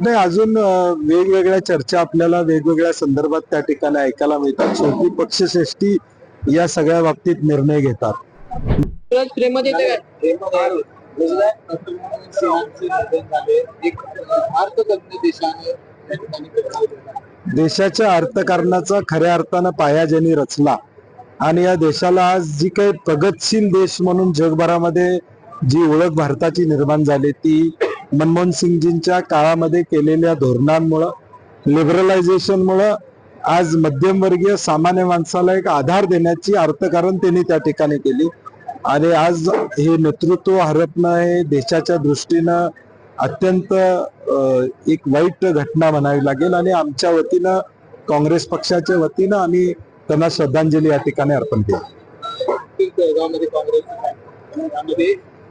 नाही अजून वेगवेगळ्या चर्चा आपल्याला वेगवेगळ्या संदर्भात त्या ठिकाणी ऐकायला मिळतात. शेवटी पक्षश्रेष्ठी या सगळ्या बाबतीत निर्णय घेतात. देशाच्या अर्थकारणाचा खऱ्या अर्थानं पाया ज्यांनी रचला. आणि या देशाला आज जी काही प्रगतशील देश म्हणून जगभरामध्ये जी ओळख भारताची निर्माण झाली ती मनमोहन सिंगजींच्या काळामध्ये केलेल्या धोरणांमुळं लिबरलायझेशनमुळं आज मध्यमवर्गीय सामान्य माणसाला एक आधार देण्याची अर्थकारण त्यांनी त्या ठिकाणी केली. आणि आज हे नेतृत्व हरपणं हे देशाच्या दृष्टीनं अत्यंत एक वाईट घटना म्हणावी लागेल. आणि आमच्या वतीनं काँग्रेस पक्षाच्या वतीनं आम्ही त्यांना श्रद्धांजली या ठिकाणी अर्पण केली.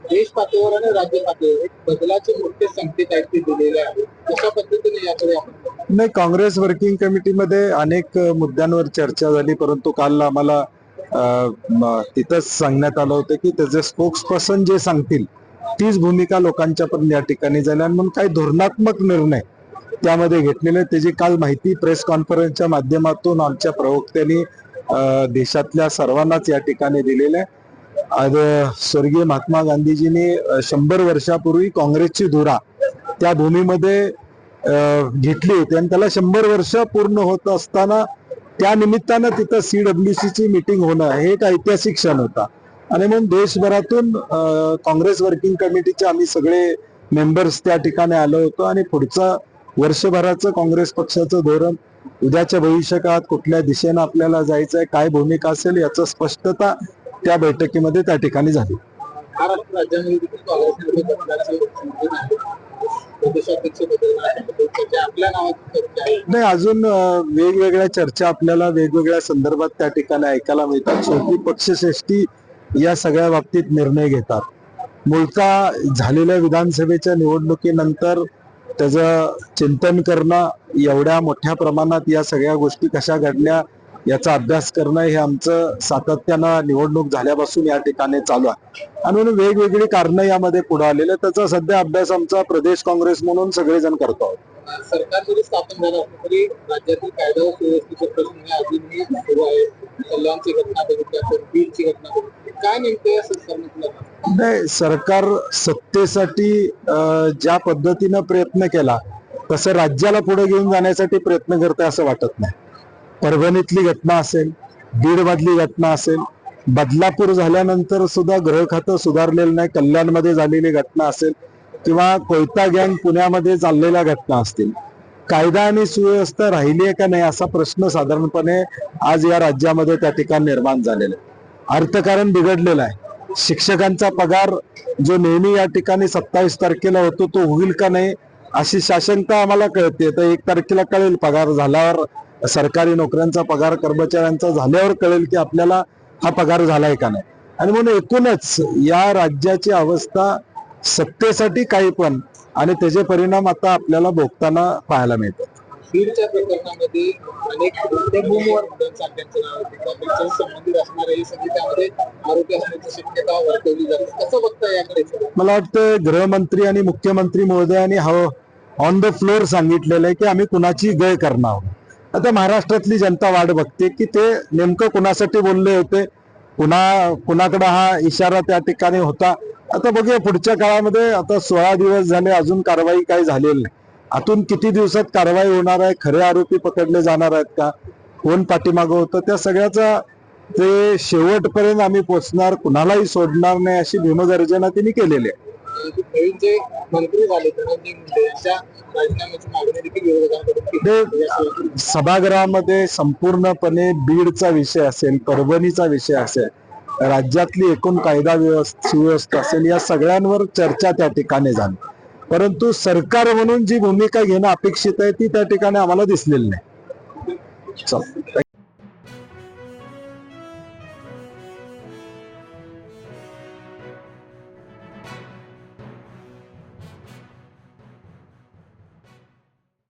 देश पातळीवर आणि राज्य पातळीवर एक बदलाचे मोठे संकेत आहेत ते दिलेले आहेत कशा पद्धतीने याकडे आपण नाही काँग्रेस वर्किंग कमिटीमध्ये अनेक मुद्द्यांवर चर्चा झाली परंतु काल आम्हाला तिथंच सांगण्यात आलं होतं की त्याचे स्पोक्स पर्सन जे सांगतील तीच भूमिका लोकांच्या पण या ठिकाणी झाल्या म्हणून काही धोरणात्मक निर्णय त्यामध्ये घेतलेले त्याची काल माहिती प्रेस कॉन्फरन्सच्या माध्यमातून आमच्या प्रवक्त्यांनी देशातल्या सर्वांनाच या ठिकाणी दिलेल्या आहे. आज स्वर्गीय महात्मा गांधीजींनी शंभर वर्षापूर्वी काँग्रेसची धुरा त्या भूमीमध्ये घेतली होती. आणि त्याला शंभर वर्ष पूर्ण होत असताना त्या निमित्तानं तिथं सी सीडब्ल्यूसी ची मिटिंग होणं हे एक ऐतिहासिक क्षण होता. आणि म्हणून देशभरातून काँग्रेस वर्किंग कमिटीचे आम्ही सगळे मेंबर्स त्या ठिकाणी आलो होतो. आणि पुढचं वर्षभराचं काँग्रेस पक्षाचं धोरण उद्याच्या भविष्यकाळात कुठल्या दिशेनं आपल्याला जायचं आहे काय भूमिका असेल याचं स्पष्टता त्या बैठकीमध्ये त्या ठिकाणी झाली. आहे. नाही अजून वेगवेगळ्या चर्चा आपल्याला वेगवेगळ्या संदर्भात त्या ठिकाणी ऐकायला मिळतात. शेवटी पक्षश्रेष्ठी या सगळ्या बाबतीत निर्णय घेतात. मूळता झालेल्या विधानसभेच्या निवडणुकीनंतर त्याचं चिंतन करणं एवढ्या मोठ्या प्रमाणात या सगळ्या गोष्टी कशा घडल्या याचा अभ्यास करणं हे आमचं सातत्यानं निवडणूक झाल्यापासून या ठिकाणी चालू आहे. आणि म्हणून वेगवेगळी कारणं यामध्ये पुढे आलेले. त्याचा सध्या अभ्यास आमचा प्रदेश काँग्रेस म्हणून सगळेजण करतो आहोत. सरकार जरी स्थापन झालं असलं तरी राज्यातील कायदा व सुव्यवस्थेचे प्रश्न अजूनही सुरू आहे. कल्याणची घटना बघितली आपण बीडची घटना बघितली. काय नेमकं? नाही सरकार सत्तेसाठी ज्या पद्धतीनं प्रयत्न केला तसं राज्याला पुढे घेऊन जाण्यासाठी प्रयत्न करते असं वाटत नाही. परभणीतली घटना असेल बीड मधली घटना असेल बदलापूर झाल्यानंतर सुद्धा ग्रह खातं सुधारलेलं नाही कल्याणमध्ये झालेली घटना असेल किंवा कोयता गँग पुण्यामध्ये चाललेल्या घटना असतील. कायदा आणि सुव्यवस्था राहिली आहे का नाही असा प्रश्न साधारणपणे आज या राज्यामध्ये त्या ठिकाणी निर्माण झालेला आहे. अर्थकारण बिघडलेलं आहे. शिक्षकांचा पगार जो नेहमी या ठिकाणी सत्तावीस तारखेला होतो तो होईल का नाही अशी शासनता आम्हाला कळते. तर एक तारखेला कळेल पगार झाल्यावर सरकारी नोकऱ्यांचा पगार कर्मचाऱ्यांचा झाल्यावर कळेल की आपल्याला हा पगार झालाय का नाही. आणि म्हणून एकूणच या राज्याची अवस्था सत्तेसाठी काही पण आणि त्याचे परिणाम आता आपल्याला भोगताना पाहायला मिळतात. बीडच्या प्रकरणामध्ये अनेक भूमीवर चालत्यांचं नाव होतं त्यापेक्षा संबंधित असणारे हे सगळे त्यामध्ये आरोपी असण्याची शक्यता वर्तवली जाते. कसं बघता याकडे? मला वाटतं गृहमंत्री आणि मुख्यमंत्री महोदयांनी ऑन द फ्लोअर सांगितलेलं आहे की आम्ही कुणाची गय करणार? आहोत आता महाराष्ट्रातली जनता वाट बघते की ते नेमकं कुणासाठी बोलले होते? कुणा कुणाकडे हा इशारा त्या ठिकाणी होता? आता बघूया पुढच्या काळामध्ये आता सोळा दिवस झाले अजून कारवाई काही झालेली नाही. आतून किती दिवसात कारवाई होणार आहे? खरे आरोपी पकडले जाणार आहेत का? कोण पाठीमागं होतं? त्या सगळ्याचा ते शेवटपर्यंत आम्ही पोचणार कुणालाही सोडणार नाही अशी भीमगर्जना त्यांनी केलेली आहे. नवीन जे मंत्री झाले. धनंजय मुंडे यांच्या राजीनाम्याची मागणी देखील विरोधकांकडून केली. सभागृहामध्ये संपूर्णपणे बीडचा विषय असेल परभणीचा विषय असेल राज्यातली एकूण कायदा सुव्यवस्था असेल या सगळ्यांवर चर्चा त्या ठिकाणी झाली. परंतु सरकार म्हणून जी भूमिका घेणं अपेक्षित आहे ती त्या ठिकाणी आम्हाला दिसलेली नाही. चल.